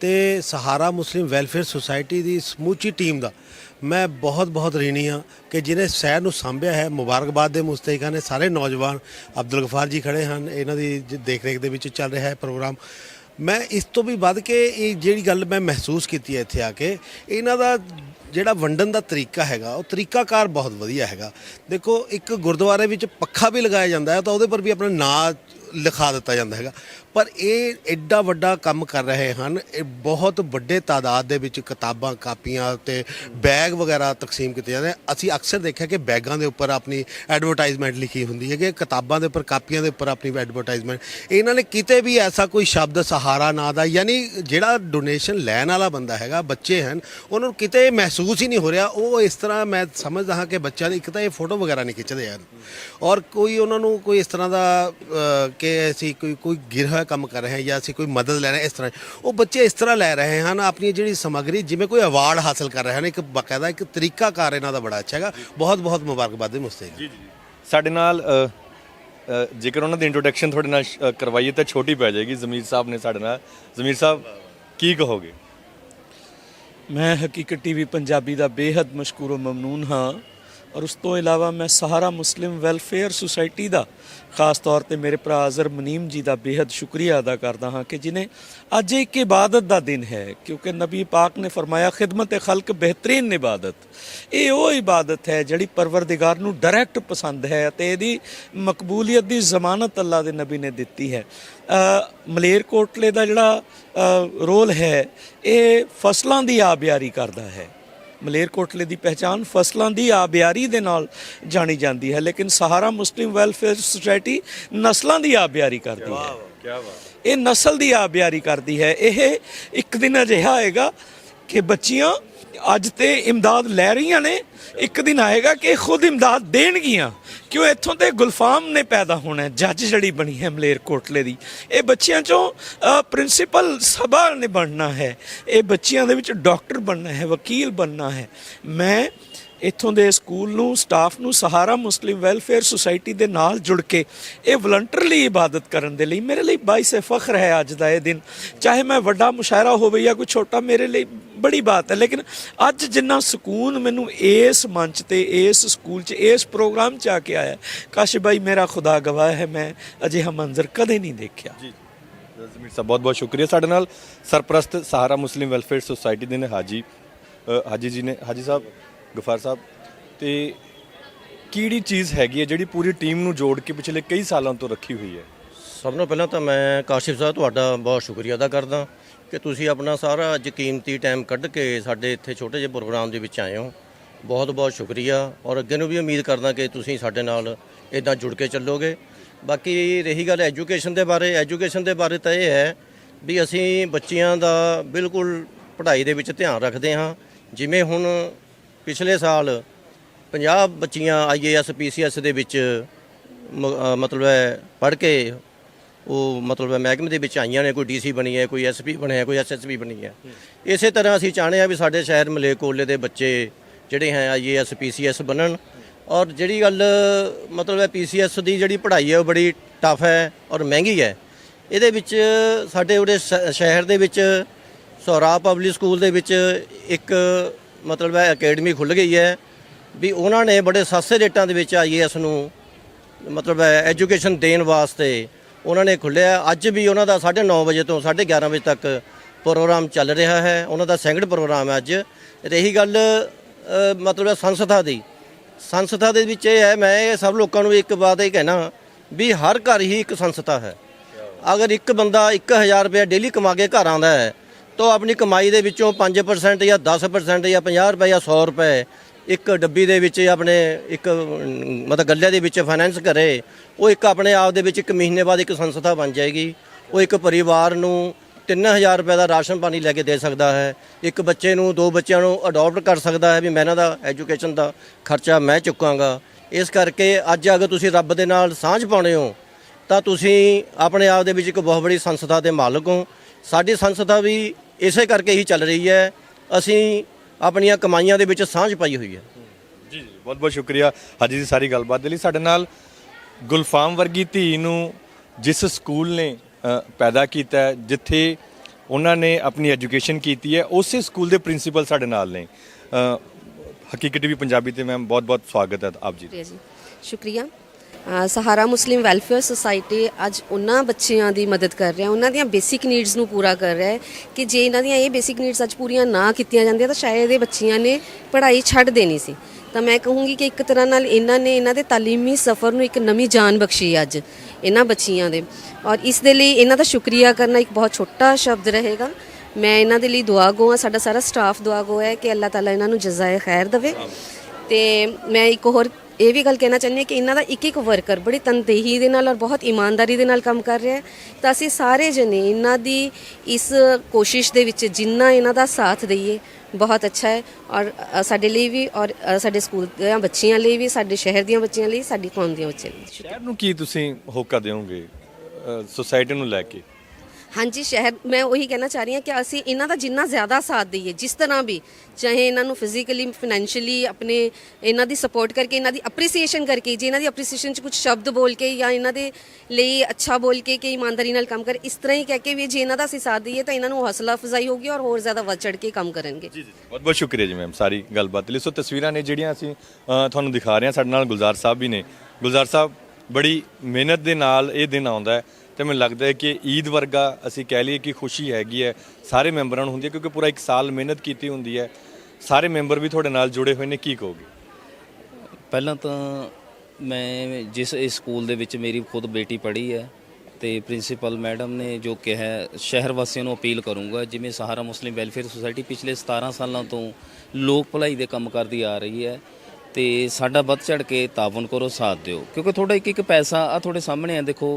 ਤੇ ਸਹਾਰਾ ਮੁਸਲਿਮ ਵੈਲਫੇਅਰ ਸੁਸਾਇਟੀ ਦੀ ਸਮੂਚੀ ਟੀਮ ਦਾ। ਮੈਂ ਬਹੁਤ ਬਹੁਤ ਰੀਣੀ ਹਾਂ ਕਿ ਜਿਨੇ ਸ਼ਹਿਰ ਨੂੰ ਸਾਂਭਿਆ ਹੈ ਮੁਬਾਰਕਬਾਦ ਦੇ ਮੁਸਤਹਿਕਾਂ ਨੇ। ਸਾਰੇ ਨੌਜਵਾਨ ਅਬਦੁਲ ਗਫਾਰ ਜੀ ਖੜੇ ਹਨ। ਇਹਨਾਂ ਦੀ ਜ- ਦੇਖ-ਰੇਖ ਦੇ ਵਿੱਚ ਚੱਲ ਰਿਹਾ ਹੈ ਪ੍ਰੋਗਰਾਮ। ਮੈਂ ਇਸ ਤੋਂ ਵੀ ਵੱਧ ਕੇ ਇਹ ਜਿਹੜੀ ਗੱਲ ਮੈਂ ਮਹਿਸੂਸ ਕੀਤੀ ਹੈ ਇੱਥੇ ਆ ਕੇ, ਇਹਨਾਂ ਦਾ ਜਿਹੜਾ ਵੰਡਣ ਦਾ ਤਰੀਕਾ ਹੈਗਾ, ਉਹ ਤਰੀਕਾਕਾਰ ਬਹੁਤ ਵਧੀਆ ਹੈਗਾ। ਦੇਖੋ, ਇੱਕ ਗੁਰਦੁਆਰੇ ਵਿੱਚ ਪੱਖਾ ਵੀ ਲਗਾਇਆ ਜਾਂਦਾ ਹੈ, ਤਾਂ ਉਹਦੇ ਪਰ ਵੀ ਆਪਣਾ ਨਾਂ ਲਿਖਾ ਦਿੱਤਾ ਜਾਂਦਾ ਹੈਗਾ। ਪਰ ਇਹ ਐਡਾ ਵੱਡਾ ਕੰਮ ਕਰ ਰਹੇ ਹਨ। ਇਹ ਬਹੁਤ ਵੱਡੇ ਤਾਦਾਦ ਦੇ ਵਿੱਚ ਕਿਤਾਬਾਂ, ਕਾਪੀਆਂ ਤੇ ਬੈਗ ਵਗੈਰਾ ਤਕਸੀਮ ਕੀਤੇ ਜਾਂਦੇ ਅਸੀਂ ਅਕਸਰ ਦੇਖਿਆ ਕਿ ਬੈਗਾਂ ਦੇ ਉੱਪਰ ਆਪਣੀ ਐਡਵਰਟਾਈਜ਼ਮੈਂਟ ਲਿਖੀ ਹੁੰਦੀ ਹੈ। ਕਿ ਕਿਤਾਬਾਂ ਦੇ ਉੱਪਰ, ਕਾਪੀਆਂ ਦੇ ਉੱਪਰ ਆਪਣੀ ਐਡਵਰਟਾਈਜ਼ਮੈਂਟ। ਇਹਨਾਂ ਨੇ ਕਿਤੇ ਵੀ ਐਸਾ ਕੋਈ ਸ਼ਬਦ, ਸਹਾਰਾ ਨਾ ਦਾ, ਯਾਨੀ ਜਿਹੜਾ ਡੋਨੇਸ਼ਨ ਲੈਣ ਵਾਲਾ ਬੰਦਾ ਹੈਗਾ, ਬੱਚੇ ਹਨ, ਉਹਨਾਂ ਨੂੰ ਕਿਤੇ ਮਹਿਸੂਸ ਹੀ ਨਹੀਂ ਹੋ ਰਿਹਾ। ਉਹ ਇਸ ਤਰ੍ਹਾਂ ਮੈਂ ਸਮਝਦਾ ਹਾਂ ਕਿ ਬੱਚਿਆਂ ਦੀ ਇੱਕ ਤਾਂ ਇਹ ਫੋਟੋ ਵਗੈਰਾ ਨਹੀਂ ਖਿੱਚਦੇ ਹਨ। ਔਰ ਕੋਈ ਉਹਨਾਂ ਨੂੰ ਕੋਈ ਇਸ ਤਰ੍ਹਾਂ ਦਾ ਕਿ ਅਸੀਂ ਕੋਈ ਕੋਈ ਗਿਰਹ ਹੋਇਆ ਕੰਮ ਕਰ ਰਹੇ ਹਾਂ ਜਾਂ ਅਸੀਂ ਕੋਈ ਮਦਦ ਲੈ ਰਹੇ ਹਾਂ ਇਸ ਤਰ੍ਹਾਂ। ਉਹ ਬੱਚੇ ਇਸ ਤਰ੍ਹਾਂ ਲੈ ਰਹੇ ਹਨ ਆਪਣੀ ਜਿਹੜੀ ਸਮੱਗਰੀ ਜਿਵੇਂ ਕੋਈ ਅਵਾਰਡ ਹਾਸਲ ਕਰ ਰਹੇ ਹਨ ਇੱਕ ਬਕਾਇਦਾ ਇੱਕ ਤਰੀਕਾਕਾਰ ਇਹਨਾਂ ਦਾ ਬੜਾ ਅੱਛਾ ਹੈਗਾ। ਬਹੁਤ ਬਹੁਤ ਮੁਬਾਰਕਬਾਦ ਦੇ ਮੁਸਤੈਕ ਜੀ ਜੀ। ਸਾਡੇ ਨਾਲ ਜੇਕਰ ਉਹਨਾਂ ਦੀ ਇੰਟਰੋਡਕਸ਼ਨ ਤੁਹਾਡੇ ਨਾਲ ਕਰਵਾਈਏ ਤਾਂ ਛੋਟੀ ਪੈ ਜਾਏਗੀ। ਜ਼ਮੀਰ ਸਾਹਿਬ ਨੇ ਸਾਡੇ ਨਾਲ। ਜ਼ਮੀਰ ਸਾਹਿਬ ਕੀ ਕਹੋਗੇ? ਮੈਂ ਹਕੀਕਤ ਟੀਵੀ ਪੰਜਾਬੀ ਦਾ ਬੇहद ਮਸ਼ਕੂਰ ਮਮਨੂਨ ਹਾਂ। ਔਰ ਉਸ ਤੋਂ ਇਲਾਵਾ ਮੈਂ ਸਹਾਰਾ ਮੁਸਲਿਮ ਵੈਲਫੇਅਰ ਸੁਸਾਇਟੀ ਦਾ ਖਾਸ ਤੌਰ ਤੇ ਮੇਰੇ ਭਰਾ ਅਜ਼ਰ ਮਨੀਮ ਜੀ ਦਾ ਬੇहद ਸ਼ੁਕਰੀਆ ਅਦਾ ਕਰਦਾ ਹਾਂ ਕਿ ਜਿਨੇ ਅੱਜ ਇੱਕ ਇਬਾਦਤ ਦਾ ਦਿਨ ਹੈ ਕਿਉਂਕਿ ਨਬੀ ਪਾਕ ਨੇ ਫਰਮਾਇਆ ਖਿਦਮਤ ਖਲਕ ਬਿਹਤਰੀਨ ਇਬਾਦਤ। ਇਹ ਉਹ ਇਬਾਦਤ ਹੈ ਜਿਹੜੀ ਪਰਵਰਦਿਗਾਰ ਨੂੰ ਡਾਇਰੈਕਟ ਪਸੰਦ ਹੈ ਤੇ ਇਹਦੀ ਮਕਬੂਲੀਅਤ ਦੀ ਜ਼ਮਾਨਤ ਅੱਲਾ ਦੇ ਨਬੀ ਨੇ ਦਿੱਤੀ ਹੈ। ਅ, ਮਲੇਰਕੋਟਲੇ ਦਾ ਜਿਹੜਾ ਰੋਲ ਹੈ ਇਹ ਫਸਲਾਂ ਦੀ ਆਬਿਆਰੀ ਕਰਦਾ ਹੈ। ਮਲੇਰਕੋਟਲੇ ਦੀ ਪਹਿਚਾਨ ਫਸਲਾਂ ਦੀ ਆਬਿਆਰੀ ਦੇ ਨਾਲ ਜਾਣੀ ਜਾਂਦੀ ਹੈ ਲੇਕਿਨ ਸਹਾਰਾ ਮੁਸਲਿਮ ਵੈਲਫੇਅਰ ਸੁਸਾਇਟੀ ਨਸਲਾਂ ਦੀ ਆਬਿਆਰੀ ਕਰਦੀ ਹੈ। ਕੀ ਬਾਤ ਇਹ ਨਸਲ ਦੀ ਆਬਿਆਰੀ ਕਰਦੀ ਹੈ। ਇਹ ਇੱਕ ਦਿਨ ਅਜਿਹਾ ਆਏਗਾ ਕਿ ਬੱਚੀਆਂ ਅੱਜ ਤੇ ਇਮਦਾਦ ਲੈ ਰਹੀਆਂ ਨੇ, ਇੱਕ ਦਿਨ ਆਏਗਾ ਕਿ ਖੁਦ ਇਮਦਾਦ ਦੇਣਗੀਆਂ। ਕਿਉਂ ਇੱਥੋਂ ਤੇ ਗੁਲਫਾਮ ਨੇ ਪੈਦਾ ਹੋਣਾ ਜੱਜ ਜਿਹੜੀ ਬਣੀ ਹੈ ਮਲੇਰ ਕੋਟਲੇ ਦੀ। ਇਹ ਬੱਚਿਆਂ ਚੋਂ ਪ੍ਰਿੰਸੀਪਲ ਸਭਾ ਨੇ ਬਣਨਾ ਹੈ। ਇਹ ਬੱਚਿਆਂ ਦੇ ਵਿੱਚ ਡਾਕਟਰ ਬਣਨਾ ਹੈ, ਵਕੀਲ ਬਣਨਾ ਹੈ। ਮੈਂ ਇੱਥੋਂ ਦੇ ਸਕੂਲ ਨੂੰ ਸਟਾਫ ਨੂੰ, ਸਹਾਰਾ ਮੁਸਲਿਮ ਵੈਲਫੇਅਰ ਸੁਸਾਇਟੀ ਦੇ ਨਾਲ ਜੁੜ ਕੇ ਇਹ ਵਲੰਟਰਲੀ ਇਬਾਦਤ ਕਰਨ ਦੇ ਲਈ ਮੇਰੇ ਲਈ ਬਾਈਸ ਫਖਰ ਹੈ ਅੱਜ ਦਾ ਇਹ ਦਿਨ। ਚਾਹੇ ਮੈਂ ਵੱਡਾ ਮੁਸ਼ਾਇਰਾ ਹੋਵੇ ਜਾਂ ਕੋਈ ਛੋਟਾ, ਮੇਰੇ ਲਈ ਬੜੀ ਬਾਤ ਹੈ। ਲੇਕਿਨ ਅੱਜ ਜਿੰਨਾ ਸਕੂਨ ਮੈਨੂੰ ਇਸ ਮੰਚ ਤੇ, ਇਸ ਸਕੂਲ 'ਚ, ਇਸ ਪ੍ਰੋਗਰਾਮ 'ਚ ਆ ਕੇ ਆਇਆ ਕਾਸ਼ ਭਾਈ ਮੇਰਾ ਖੁਦਾ ਗਵਾਹ ਹੈ, ਮੈਂ ਅਜਿਹਾ ਮੰਜ਼ਰ ਕਦੇ ਨਹੀਂ ਦੇਖਿਆ। ਜੀ। ਜ਼ਮੀਰ ਸਾਹਿਬ, ਬਹੁਤ ਬਹੁਤ ਸ਼ੁਕਰੀਆ ਸਾਡੇ ਨਾਲ। ਸਰਪ੍ਰਸਤ ਸਹਾਰਾ ਮੁਸਲਿਮ ਵੈਲਫੇਅਰ ਸੁਸਾਇਟੀ ਦੇ ਨੇ ਹਾਜੀ ਹਾਜੀ ਜੀ ਨੇ, ਹਾਜੀ ਸਾਹਿਬ ਗਫਾਰ ਸਾਹਿਬ, ਤੇ ਕਿਹੜੀ ਚੀਜ਼ ਹੈਗੀ ਹੈ ਜਿਹੜੀ ਪੂਰੀ ਟੀਮ ਨੂੰ ਜੋੜ ਕੇ ਪਿਛਲੇ ਕਈ ਸਾਲਾਂ ਤੋਂ ਰੱਖੀ ਹੋਈ ਹੈ? ਸਭ ਤੋਂ ਪਹਿਲਾਂ ਤਾਂ ਮੈਂ ਕਾਸ਼ਿਫ ਸਾਹਿਬ, ਤੁਹਾਡਾ ਬਹੁਤ ਸ਼ੁਕਰੀਆ ਅਦਾ ਕਰਦਾ ਕਿ ਤੁਸੀਂ ਆਪਣਾ ਸਾਰਾ ਅੱਜ ਕੀਮਤੀ ਟਾਈਮ ਕੱਢ ਕੇ ਸਾਡੇ ਇੱਥੇ ਛੋਟੇ ਜਿਹੇ ਪ੍ਰੋਗਰਾਮ ਦੇ ਵਿੱਚ ਆਏ ਹੋ। ਬਹੁਤ ਬਹੁਤ ਸ਼ੁਕਰੀਆ ਔਰ ਅੱਗੇ ਨੂੰ ਵੀ ਉਮੀਦ ਕਰਦਾ ਕਿ ਤੁਸੀਂ ਸਾਡੇ ਨਾਲ ਇਦਾਂ ਜੁੜ ਕੇ ਚੱਲੋਗੇ। ਬਾਕੀ ਰਹੀ ਗੱਲ ਐਜੂਕੇਸ਼ਨ ਦੇ ਬਾਰੇ, ਐਜੂਕੇਸ਼ਨ ਦੇ ਬਾਰੇ ਤਾਂ ਇਹ ਹੈ ਵੀ ਅਸੀਂ ਬੱਚਿਆਂ ਦਾ ਬਿਲਕੁਲ ਪੜ੍ਹਾਈ ਦੇ ਵਿੱਚ ਧਿਆਨ ਰੱਖਦੇ ਹਾਂ। ਜਿਵੇਂ ਹੁਣ ਪਿਛਲੇ ਸਾਲ 50 ਬੱਚੀਆਂ ਆਈਏਐਸ ਪੀਸੀਐਸ ਦੇ ਵਿੱਚ ਮ- ਮਤਲਬ ਹੈ ਪੜ੍ਹ ਕੇ ਉਹ ਮਤਲਬ ਹੈ ਮਹਿਕਮੇ ਦੇ ਵਿੱਚ ਆਈਆਂ ਨੇ, ਕੋਈ ਡੀਸੀ ਬਣੀ ਹੈ, ਕੋਈ ਐਸਪੀ ਬਣਿਆ ਕੋਈ ਐਸਐਸਪੀ ਬਣੀ ਹੈ। ਇਸੇ ਤਰ੍ਹਾਂ ਅਸੀਂ ਚਾਹੁੰਦੇ ਹਾਂ ਵੀ ਸਾਡੇ ਸ਼ਹਿਰ ਮਲੇਕੋਲੇ ਦੇ ਬੱਚੇ ਜਿਹੜੇ ਹੈ ਆਈਏਐਸ ਪੀਸੀਐਸ ਬਣਨ ਔਰ ਜਿਹੜੀ ਗੱਲ ਮਤਲਬ ਹੈ ਪੀਸੀਐਸ ਦੀ ਜਿਹੜੀ ਪੜ੍ਹਾਈ ਹੈ ਉਹ ਬੜੀ ਟਫ ਹੈ ਔਰ ਮਹਿੰਗੀ ਹੈ। ਇਹਦੇ ਵਿੱਚ ਸਾਡੇ ਉਰੇ ਸ਼- ਸ਼ਹਿਰ ਦੇ ਵਿੱਚ ਸੌਰਾ ਪਬਲਿਕ ਸਕੂਲ ਦੇ ਵਿੱਚ ਇੱਕ ਮਤਲਬ ਹੈ ਅਕੈਡਮੀ ਖੁੱਲ ਗਈ ਹੈ ਵੀ ਉਹਨਾਂ ਨੇ ਬੜੇ ਸਸਤੇ ਰੇਟਾਂ ਦੇ ਵਿੱਚ ਆਈਏਐਸ ਨੂੰ, ਮਤਲਬ ਹੈ ਐਜੂਕੇਸ਼ਨ ਦੇਣ ਵਾਸਤੇ ਉਹਨਾਂ ਨੇ ਖੁੱਲਿਆ ਅੱਜ ਵੀ ਉਹਨਾਂ ਦਾ 9:30 ਵਜੇ ਤੋਂ 11:30 ਵਜੇ ਤੱਕ ਪ੍ਰੋਗਰਾਮ ਚੱਲ ਰਿਹਾ ਹੈ, ਉਹਨਾਂ ਦਾ ਸੈਕੰਡ ਪ੍ਰੋਗਰਾਮ ਹੈ ਅੱਜ। ਰਹੀ ਗੱਲ ਮਤਲਬ ਹੈ ਸੰਸਥਾ ਦੀ। ਸੰਸਥਾ ਦੇ ਵਿੱਚ ਇਹ ਹੈ, ਮੈਂ ਇਹ ਸਭ ਲੋਕਾਂ ਨੂੰ ਇੱਕ ਬਾਤ ਇਹ ਕਹਿਣਾ ਵੀ ਹਰ ਘਰ ਹੀ ਇੱਕ ਸੰਸਥਾ ਹੈ। ਅਗਰ ਇੱਕ ਬੰਦਾ 1000 ਰੁਪਏ ਡੇਲੀ ਕਮਾ ਕੇ ਘਰ ਆਉਂਦਾ ਹੈ ਤਾਂ ਉਹ ਆਪਣੀ ਕਮਾਈ ਦੇ ਵਿੱਚੋਂ 5% ਜਾਂ 10% ਜਾਂ 50 ਰੁਪਏ ਜਾਂ 100 ਰੁਪਏ ਇੱਕ ਡੱਬੀ ਦੇ ਵਿੱਚ ਆਪਣੇ ਇੱਕ, ਮਤਲਬ ਗੱਲੇ ਦੇ ਵਿੱਚ ਫਾਈਨੈਂਸ ਕਰੇ, ਉਹ ਇੱਕ ਆਪਣੇ ਆਪ ਦੇ ਵਿੱਚ ਇੱਕ ਮਹੀਨੇ ਬਾਅਦ ਇੱਕ ਸੰਸਥਾ ਬਣ ਜਾਏਗੀ। ਉਹ ਇੱਕ ਪਰਿਵਾਰ ਨੂੰ 3000 ਰੁਪਏ ਦਾ ਰਾਸ਼ਨ ਪਾਣੀ ਲੈ ਕੇ ਦੇ ਸਕਦਾ ਹੈ। ਇੱਕ ਬੱਚੇ ਨੂੰ, ਦੋ ਬੱਚਿਆਂ ਨੂੰ ਅਡਾਪਟ ਕਰ ਸਕਦਾ ਹੈ ਵੀ ਮੈਂ ਇਹਨਾਂ ਦਾ ਐਜੂਕੇਸ਼ਨ ਦਾ ਖਰਚਾ ਮੈਂ ਚੁੱਕਾਂਗਾ। ਇਸ ਕਰਕੇ ਅੱਜ ਅਗਰ ਤੁਸੀਂ ਰੱਬ ਦੇ ਨਾਲ ਸਾਂਝ ਪਾਉਣੇ ਹੋ, ਤਾਂ ਤੁਸੀਂ ਆਪਣੇ ਆਪ ਦੇ ਵਿੱਚ ਇੱਕ ਬਹੁਤ ਬੜੀ ਸੰਸਥਾ ਦੇ ਮਾਲਕ ਹੋ। ਸਾਡੀ ਸੰਸਥਾ ਵੀ ਇਸੇ ਕਰਕੇ ਹੀ ਚੱਲ ਰਹੀ ਹੈ। ਅਸੀਂ ਆਪਣੀਆਂ ਕਮਾਈਆਂ ਦੇ ਵਿੱਚ ਸਾਂਝ ਪਾਈ ਹੋਈ ਹੈ। ਜੀ ਜੀ ਬਹੁਤ ਬਹੁਤ ਸ਼ੁਕਰੀਆ। ਹਾਜੀ ਜੀ ਸਾਰੀ ਗੱਲਬਾਤ ਦੇ ਲਈ ਸਾਡੇ ਨਾਲ ਗੁਲਫਾਮ ਵਰਗੀ ਧੀ ਨੂੰ ਜਿਸ ਸਕੂਲ ਨੇ ਪੈਦਾ ਕੀਤਾ ਜਿੱਥੇ ਉਹਨਾਂ ਨੇ ਆਪਣੀ ਐਜੂਕੇਸ਼ਨ ਕੀਤੀ ਹੈ ਉਸੇ ਸਕੂਲ ਦੇ ਪ੍ਰਿੰਸੀਪਲ ਸਾਡੇ ਨਾਲ ਨੇ। ਹਕੀਕਤ ਵੀ ਪੰਜਾਬੀ ਤੇ ਮੈਮ ਬਹੁਤ ਬਹੁਤ ਸਵਾਗਤ ਹੈ ਆਪ ਜੀ ਜੀ ਸ਼ੁਕਰੀਆ। ਸਹਾਰਾ ਮੁਸਲਿਮ ਵੈਲਫੇਅਰ ਸੁਸਾਇਟੀ ਅੱਜ ਉਹਨਾਂ ਬੱਚਿਆਂ ਦੀ ਮਦਦ ਕਰ ਰਿਹਾ, ਉਹਨਾਂ ਦੀਆਂ ਬੇਸਿਕ ਨੀਡਸ ਨੂੰ ਪੂਰਾ ਕਰ ਰਿਹਾ ਹੈ ਕਿ ਜੇ ਇਹਨਾਂ ਦੀਆਂ ਇਹ ਬੇਸਿਕ ਨੀਡਸ ਅੱਜ ਪੂਰੀਆਂ ਨਾ ਕੀਤੀਆਂ ਜਾਂਦੀਆਂ ਤਾਂ ਸ਼ਾਇਦ ਇਹ ਬੱਚੀਆਂ ਨੇ ਪੜ੍ਹਾਈ ਛੱਡ ਦੇਣੀ ਸੀ। ਤਾਂ ਮੈਂ ਕਹੂੰਗੀ ਕਿ ਇੱਕ ਤਰ੍ਹਾਂ ਨਾਲ ਇਹਨਾਂ ਨੇ ਇਹਨਾਂ ਦੇ ਤਾਲੀਮੀ ਸਫ਼ਰ ਨੂੰ ਇੱਕ ਨਵੀਂ ਜਾਨ ਬਖਸ਼ੀ ਅੱਜ ਇਹਨਾਂ ਬੱਚੀਆਂ ਦੇ। ਔਰ ਇਸ ਦੇ ਲਈ ਇਹਨਾਂ ਦਾ ਸ਼ੁਕਰੀਆ ਕਰਨਾ ਇੱਕ ਬਹੁਤ ਛੋਟਾ ਸ਼ਬਦ ਰਹੇਗਾ। ਮੈਂ ਇਹਨਾਂ ਦੇ ਲਈ ਦੁਆ ਗੋ ਹਾਂ ਸਾਡਾ ਸਾਰਾ ਸਟਾਫ ਦੁਆ ਗੋ ਹੈ ਕਿ ਅੱਲਾਹ ਤਾਲਾ ਇਹਨਾਂ ਨੂੰ ਜਜ਼ਾਏ ਖੈਰ ਦੇਵੇ। ਤੇ ਮੈਂ ਇੱਕ ਹੋਰ ਇਹ ਵੀ ਗੱਲ ਕਹਿਣਾ ਚਾਹੁੰਦੇ ਹਾਂ ਕਿ ਇਹਨਾਂ ਦਾ ਇੱਕ ਇੱਕ ਵਰਕਰ ਬੜੀ ਤਨਦੇਹੀ ਦੇ ਨਾਲ ਔਰ ਬਹੁਤ ਇਮਾਨਦਾਰੀ ਦੇ ਨਾਲ ਕੰਮ ਕਰ ਰਿਹਾ ਹੈ। ਤਾਂ ਅਸੀਂ ਸਾਰੇ ਜਣੇ ਇਹਨਾਂ ਦੀ ਇਸ ਕੋਸ਼ਿਸ਼ ਦੇ ਵਿੱਚ ਜਿੰਨਾ ਇਹਨਾਂ ਦਾ ਸਾਥ ਦਈਏ ਬਹੁਤ ਅੱਛਾ ਹੈ। ਔਰ ਅ, ਸਾਡੇ ਲਈ ਵੀ ਔਰ ਅ, ਸਾਡੇ ਸਕੂਲ ਦੀਆਂ ਬੱਚੀਆਂ ਲਈ ਵੀ ਸਾਡੇ ਸ਼ਹਿਰ ਦੀਆਂ ਬੱਚੀਆਂ ਲਈ ਸਾਡੀ ਕੌਮ ਦੀਆਂ ਬੱਚੀਆਂ ਲਈ ਸ਼ਹਿਰ ਨੂੰ ਕੀ ਤੁਸੀਂ ਹੋਕਾ ਦਿਓਗੇ ਸੁਸਾਇਟੀ ਨੂੰ ਲੈ ਕੇ? ਹਾਂਜੀ ਸ਼ਹਿਰ ਮੈਂ ਉਹੀ ਕਹਿਣਾ ਚਾਹ ਰਹੀ ਹਾਂ ਕਿ ਅਸੀਂ ਇਹਨਾਂ ਦਾ ਜਿੰਨਾ ਜ਼ਿਆਦਾ ਸਾਥ ਦਈਏ, ਜਿਸ ਤਰ੍ਹਾਂ ਵੀ ਚਾਹੇ ਇਹਨਾਂ ਨੂੰ ਫਿਜ਼ੀਕਲੀ ਫਾਈਨੈਂਸ਼ੀਅਲੀ ਆਪਣੇ ਇਹਨਾਂ ਦੀ ਸਪੋਰਟ ਕਰਕੇ, ਇਹਨਾਂ ਦੀ ਅਪਰੀਸੀਏਸ਼ਨ ਕਰਕੇ, ਜੇ ਇਹਨਾਂ ਦੀ ਅਪਰੀਸੀਏਸ਼ਨ ਚ ਕੁਝ ਸ਼ਬਦ ਬੋਲ ਕੇ ਜਾਂ ਇਹਨਾਂ ਦੇ ਲਈ ਅੱਛਾ ਬੋਲ ਕੇ ਕਿ ਇਮਾਨਦਾਰੀ ਨਾਲ ਕੰਮ ਕਰ, ਇਸ ਤਰ੍ਹਾਂ ਹੀ ਕਹਿ ਕੇ ਵੀ ਜੇ ਇਹਨਾਂ ਦਾ ਅਸੀਂ ਸਾਥ ਦਈਏ ਤਾਂ ਇਹਨਾਂ ਨੂੰ ਹੌਸਲਾ ਅਫਜ਼ਾਈ ਹੋਗੀ ਔਰ ਹੋਰ ਜ਼ਿਆਦਾ ਵੱਧ ਚੜ ਕੇ ਕੰਮ ਕਰਨਗੇ। ਜੀ ਜੀ ਬਹੁਤ ਬਹੁਤ ਸ਼ੁਕਰੀਆ ਜੀ ਮੈਮ ਸਾਰੀ ਗੱਲਬਾਤ ਲਈ। ਸੋ ਤਸਵੀਰਾਂ ਨੇ ਜਿਹੜੀਆਂ ਅਸੀਂ ਤੁਹਾਨੂੰ ਦਿਖਾ ਰਹੇ ਹਾਂ, ਸਾਡੇ ਨਾਲ ਗੁਲਜ਼ਾਰ ਸਾਹਿਬ ਵੀ ਨੇ। ਗੁਲਜ਼ਾਰ ਸਾਹਿਬ, ਬੜੀ ਮਿਹਨਤ ਦੇ ਨਾਲ ਇਹ ਦਿਨ ਆਉਂਦਾ ਹੈ। ਤੇ ਮੈਨੂੰ ਲੱਗਦਾ ਹੈ ਕਿ ਈਦ ਵਰਗਾ ਅਸੀਂ ਕਹਿ ਲਈਏ ਕਿ ਖੁਸ਼ੀ ਹੈਗੀ ਹੈ, ਸਾਰੇ ਮੈਂਬਰਾਂ ਨੂੰ ਹੁੰਦੀ ਹੈ, ਕਿਉਂਕਿ ਪੂਰਾ ਇੱਕ ਸਾਲ ਮਿਹਨਤ ਕੀਤੀ ਹੁੰਦੀ ਹੈ। ਸਾਰੇ ਮੈਂਬਰ ਵੀ ਤੁਹਾਡੇ ਨਾਲ ਜੁੜੇ ਹੋਏ ਨੇ, ਕੀ ਕਹੋਗੇ? ਪਹਿਲਾਂ ਤਾਂ ਮੈਂ ਜਿਸ ਇਸ ਸਕੂਲ ਦੇ ਵਿੱਚ ਮੇਰੀ ਖੁਦ ਬੇਟੀ ਪੜ੍ਹੀ ਹੈ ਤੇ ਪ੍ਰਿੰਸੀਪਲ ਮੈਡਮ ਨੇ ਜੋ ਕਿਹਾ ਸ਼ਹਿਰ ਵਾਸੀਆਂ ਨੂੰ ਅਪੀਲ ਕਰੂੰਗਾ, ਜਿਵੇਂ ਸਹਾਰਾ ਮੁਸਲਿਮ ਵੈਲਫੇਅਰ ਸੁਸਾਇਟੀ ਪਿਛਲੇ 17 ਸਾਲਾਂ ਤੋਂ ਲੋਕ ਭਲਾਈ ਦੇ ਕੰਮ ਕਰਦੀ ਆ ਰਹੀ ਹੈ ਤੇ ਸਾਡਾ ਵੱਧ ਚੜ ਕੇ ਤਾਵਨ ਕਰੋ, ਸਾਥ ਦਿਓ। ਕਿਉਂਕਿ ਤੁਹਾਡਾ ਇੱਕ ਇੱਕ ਪੈਸਾ ਆ ਤੁਹਾਡੇ ਸਾਹਮਣੇ ਆ। ਦੇਖੋ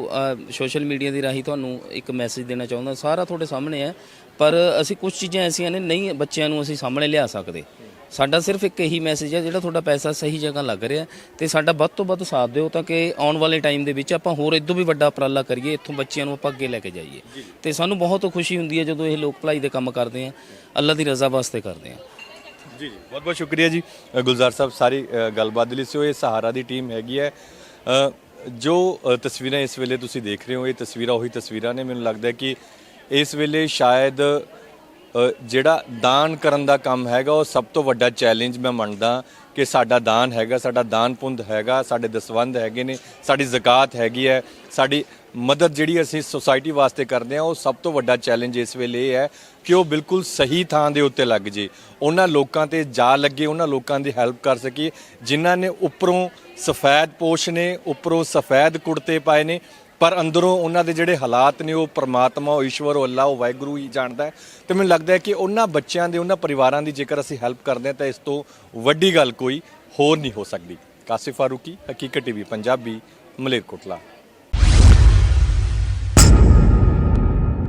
ਸੋਸ਼ਲ ਮੀਡੀਆ ਦੀ ਰਾਹੀਂ ਤੁਹਾਨੂੰ ਇੱਕ ਮੈਸੇਜ ਦੇਣਾ ਚਾਹੁੰਦਾ, ਸਾਰਾ ਤੁਹਾਡੇ ਸਾਹਮਣੇ ਹੈ ਪਰ ਅਸੀਂ ਕੁਝ ਚੀਜ਼ਾਂ ਐਸੀਆਂ ਨੇ, ਨਹੀਂ, ਬੱਚਿਆਂ ਨੂੰ ਅਸੀਂ ਸਾਹਮਣੇ ਲਿਆ ਸਕਦੇ। ਸਾਡਾ ਸਿਰਫ ਇੱਕ ਇਹੀ ਮੈਸੇਜ ਹੈ ਜਿਹੜਾ ਤੁਹਾਡਾ ਪੈਸਾ ਸਹੀ ਜਗ੍ਹਾ ਲੱਗ ਰਿਹਾ ਤੇ ਸਾਡਾ ਵੱਧ ਤੋਂ ਵੱਧ ਸਾਥ ਦਿਓ ਤਾਂ ਕਿ ਆਉਣ ਵਾਲੇ ਟਾਈਮ ਦੇ ਵਿੱਚ ਆਪਾਂ ਹੋਰ ਇਦੋਂ ਵੀ ਵੱਡਾ ਉਪਰਾਲਾ ਕਰੀਏ, ਇੱਥੋਂ ਬੱਚਿਆਂ ਨੂੰ ਆਪਾਂ ਅੱਗੇ ਲੈ ਕੇ ਜਾਈਏ। ਤੇ ਸਾਨੂੰ ਬਹੁਤ ਖੁਸ਼ੀ ਹੁੰਦੀ ਹੈ ਜਦੋਂ ਇਹ ਲੋਕ ਭਲਾਈ ਦੇ ਕੰਮ ਕਰਦੇ ਆ, ਅੱਲਾ ਦੀ ਰਜ਼ਾ ਵਾਸਤੇ ਕਰਦੇ ਆ। ਜੀ ਜੀ। ਬਹੁਤ ਬਹੁਤ ਸ਼ੁਕਰੀਆ ਜੀ। ਅ, ਗੁਲਜ਼ਾਰ ਸਾਹਿਬ ਸਾਰੀ ਅ, ਗੱਲਬਾਤ ਦੇ ਲਈ ਸੋ ਇਹ ਸਹਾਰਾ ਦੀ ਟੀਮ ਹੈਗੀ ਹੈ। ਅ, ਜੋ ਅ, ਤਸਵੀਰਾਂ ਇਸ ਵੇਲੇ ਤੁਸੀਂ ਦੇਖ ਰਹੇ ਹੋ ਇਹ ਤਸਵੀਰਾਂ ਉਹੀ ਤਸਵੀਰਾਂ ਨੇ। ਮੈਨੂੰ ਲੱਗਦਾ ਹੈ ਕਿ ਇਸ ਵੇਲੇ ਸ਼ਾਇਦ ਅ, ਜਿਹੜਾ ਦਾਨ ਕਰਨ ਦਾ ਕੰਮ ਹੈਗਾ ਉਹ ਸਭ ਤੋਂ ਵੱਡਾ ਚੈਲੰਜ ਮੈਂ ਮੰਨਦਾ ਕਿ ਸਾਡਾ ਦਾਨ ਹੈਗਾ ਸਾਡਾ ਦਾਨ ਪੁੰਦ ਹੈਗਾ ਸਾਡੇ ਦਸਵੰਦ ਹੈਗੇ ਨੇ ਸਾਡੀ ਜ਼ਕਾਤ ਹੈਗੀ ਹੈ ਸਾਡੀ ਮਦਦ ਜਿਹੜੀ ਅਸੀਂ ਸੁਸਾਇਟੀ ਵਾਸਤੇ ਕਰਦੇ ਹਾਂ, ਉਹ ਸਭ ਤੋਂ ਵੱਡਾ ਚੈਲੰਜ ਇਸ ਵੇਲੇ ਇਹ ਹੈ ਕਿ ਉਹ ਬਿਲਕੁਲ ਸਹੀ ਥਾਂ ਦੇ ਉੱਤੇ ਲੱਗ ਜੇ। ਉਹਨਾਂ ਲੋਕਾਂ ਤੇ ਜਾ ਲੱਗੇ, ਉਹਨਾਂ ਲੋਕਾਂ ਦੀ ਹੈਲਪ ਕਰ ਸਕੀਏ, ਜਿਨ੍ਹਾਂ ਨੇ ਉੱਪਰੋਂ ਸਫੈਦ ਪੋਸ਼ ਨੇ, ਉੱਪਰੋਂ ਸਫੈਦ ਕੁੜਤੇ ਪਾਏ ਨੇ, ਪਰ ਅੰਦਰੋਂ ਉਹਨਾਂ ਦੇ ਜਿਹੜੇ ਹਾਲਾਤ ਨੇ, ਉਹ ਪ੍ਰਮਾਤਮਾ, ਉਹ ਈਸ਼ਵਰ, ਉਹ ਅੱਲਾ, ਉਹ ਵਾਹਿਗੁਰੂ ਹੀ ਜਾਣਦਾ ਹੈ। ਤੇ ਮੈਨੂੰ ਲੱਗਦਾ ਹੈ ਕਿ ਉਹਨਾਂ ਬੱਚਿਆਂ ਦੇ, ਉਹਨਾਂ ਪਰਿਵਾਰਾਂ ਦੀ ਜੇਕਰ ਅਸੀਂ ਹੈਲਪ ਕਰਦੇ ਹਾਂ, ਤਾਂ ਇਸ ਤੋਂ ਵੱਡੀ ਗੱਲ ਕੋਈ ਹੋਰ ਨਹੀਂ ਹੋ ਸਕਦੀ। ਕਾਸਿਫ ਫਾਰੂਕੀ ਹਕੀਕਤ ਟੀਵੀ, ਪੰਜਾਬੀ, ਮਲੇਰਕੋਟਲਾ।